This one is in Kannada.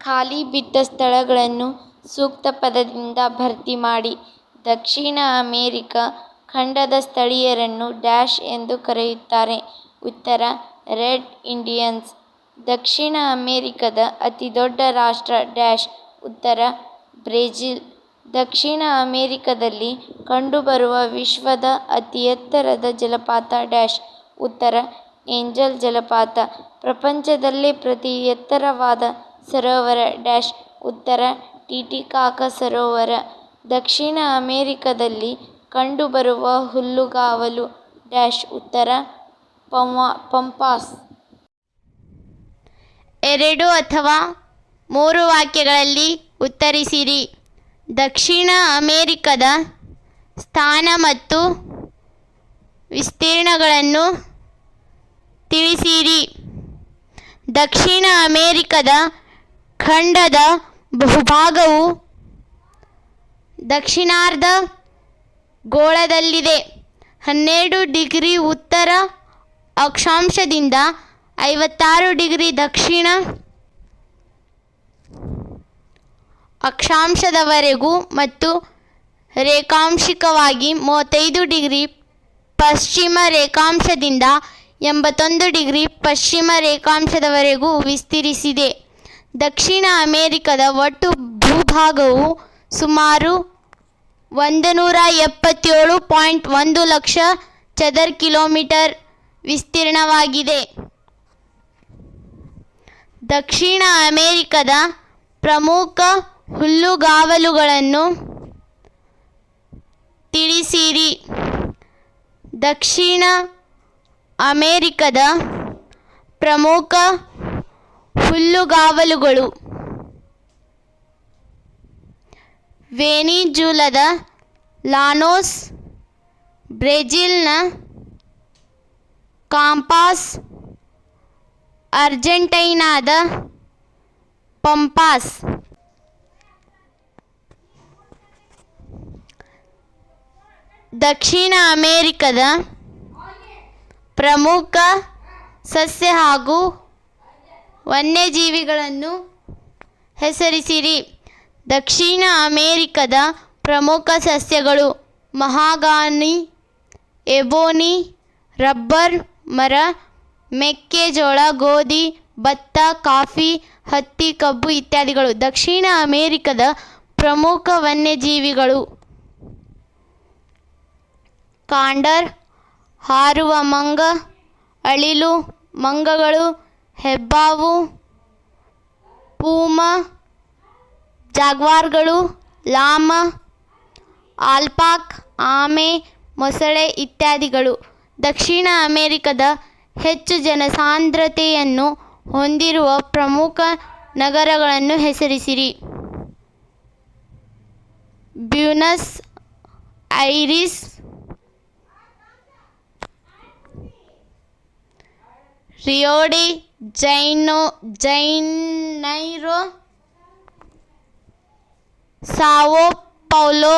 ಖಾಲಿ ಬಿದ್ದ ಸ್ಥಳಗಳನ್ನು ಸೂಕ್ತ ಪದದಿಂದ ಭರ್ತಿ ಮಾಡಿ. ದಕ್ಷಿಣ ಅಮೆರಿಕ ಖಂಡದ ಸ್ಥಳೀಯರನ್ನು ಡ್ಯಾಶ್ ಎಂದು ಕರೆಯುತ್ತಾರೆ. ಉತ್ತರ: ರೆಡ್ ಇಂಡಿಯನ್ಸ್. ದಕ್ಷಿಣ ಅಮೆರಿಕದ ಅತಿದೊಡ್ಡ ರಾಷ್ಟ್ರ ಡ್ಯಾಶ್ ಉತ್ತರ: ಬ್ರೆಜಿಲ್. ದಕ್ಷಿಣ ಅಮೆರಿಕದಲ್ಲಿ ಕಂಡುಬರುವ ವಿಶ್ವದ ಅತಿ ಎತ್ತರದ ಜಲಪಾತ ಡ್ಯಾಶ್ ಉತ್ತರ: ಏಂಜಲ್ ಜಲಪಾತ. ಪ್ರಪಂಚದಲ್ಲೇ ಪ್ರತಿ ಎತ್ತರವಾದ ಸರೋವರ ಉತ್ತರ: ಟಿಟಿಕಾಕ ಸರೋವರ. ದಕ್ಷಿಣ ಅಮೆರಿಕದಲ್ಲಿ ಕಂಡುಬರುವ ಹುಲ್ಲುಗಾವಲು ಡ್ಯಾಶ್ ಉತ್ತರ: ಪಂಪಾಸ್. ಎರಡು ಅಥವಾ ಮೂರು ವಾಕ್ಯಗಳಲ್ಲಿ ಉತ್ತರಿಸಿರಿ. ದಕ್ಷಿಣ ಅಮೆರಿಕದ ಸ್ಥಾನ ಮತ್ತು ವಿಸ್ತೀರ್ಣಗಳನ್ನು ತಿಳಿಸಿರಿ. ದಕ್ಷಿಣ ಅಮೆರಿಕದ ಖಂಡದ ಬಹುಭಾಗವು ದಕ್ಷಿಣಾರ್ಧ ಗೋಳದಲ್ಲಿದೆ. ಹನ್ನೆರಡು ಡಿಗ್ರಿ ಉತ್ತರ ಅಕ್ಷಾಂಶದಿಂದ ಐವತ್ತಾರು ಡಿಗ್ರಿ ದಕ್ಷಿಣ ಅಕ್ಷಾಂಶದವರೆಗೂ ಮತ್ತು ರೇಖಾಂಶಿಕವಾಗಿ ಮೂವತ್ತೈದು ಡಿಗ್ರಿ ಪಶ್ಚಿಮ ರೇಖಾಂಶದಿಂದ ಎಂಬತ್ತೊಂದು ಡಿಗ್ರಿ ಪಶ್ಚಿಮ ರೇಖಾಂಶದವರೆಗೂ ವಿಸ್ತರಿಸಿದೆ. ದಕ್ಷಿಣ ಅಮೆರಿಕದ ಒಟ್ಟು ಭೂಭಾಗವು ಸುಮಾರು ಒಂದುನೂರ ಎಪ್ಪತ್ತೇಳು ಪಾಯಿಂಟ್ ಒಂದು ಲಕ್ಷ ಚದರ ಕಿಲೋಮೀಟರ್ ವಿಸ್ತೀರ್ಣವಾಗಿದೆ. ದಕ್ಷಿಣ ಅಮೆರಿಕದ ಪ್ರಮುಖ ಹುಲ್ಲುಗಾವಲುಗಳನ್ನು ತಿಳಿಸಿರಿ. ದಕ್ಷಿಣ ಅಮೆರಿಕದ ಪ್ರಮುಖ ಹುಲ್ಲುಗಾವಲುಗಳು ವೇನಿಜುಲದ ಲಾನೋಸ್, ಬ್ರೆಜಿಲ್ನ ಕಾಂಪಾಸ್ ಅರ್ಜೆಂಟೈನಾದ ಪಂಪಾಸ್. ದಕ್ಷಿಣ ಅಮೇರಿಕದ ಪ್ರಮುಖ ಸಸ್ಯ ಹಾಗೂ ವನ್ಯಜೀವಿಗಳನ್ನು ಹೆಸರಿಸಿರಿ. ದಕ್ಷಿಣ ಅಮೆರಿಕದ ಪ್ರಮುಖ ಸಸ್ಯಗಳು ಮಹಾಗಾನಿ, ಎಬೋನಿ ರಬ್ಬರ್ ಮರ, ಮೆಕ್ಕೆಜೋಳ, ಗೋಧಿ, ಭತ್ತ, ಕಾಫಿ, ಹತ್ತಿ, ಕಬ್ಬು ಇತ್ಯಾದಿಗಳು. ದಕ್ಷಿಣ ಅಮೆರಿಕದ ಪ್ರಮುಖ ವನ್ಯಜೀವಿಗಳು ಕಾಂಡರ್, ಹಾರುವ ಮಂಗ, ಅಳಿಲು ಮಂಗಗಳು, ಹೆಬ್ಬಾವು, ಪೂಮಾ, ಜಾಗ್ವಾರ್ಗಳು, ಲಾಮ, ಆಲ್ಪಾಕ್ ಆಮೆ, ಮೊಸಳೆ ಇತ್ಯಾದಿಗಳು. ದಕ್ಷಿಣ ಅಮೆರಿಕದ ಹೆಚ್ಚು ಜನಸಾಂದ್ರತೆಯನ್ನು ಹೊಂದಿರುವ ಪ್ರಮುಖ ನಗರಗಳನ್ನು ಹೆಸರಿಸಿರಿ. Buenos Aires, Rio de జైనో Janeiro Sao Paulo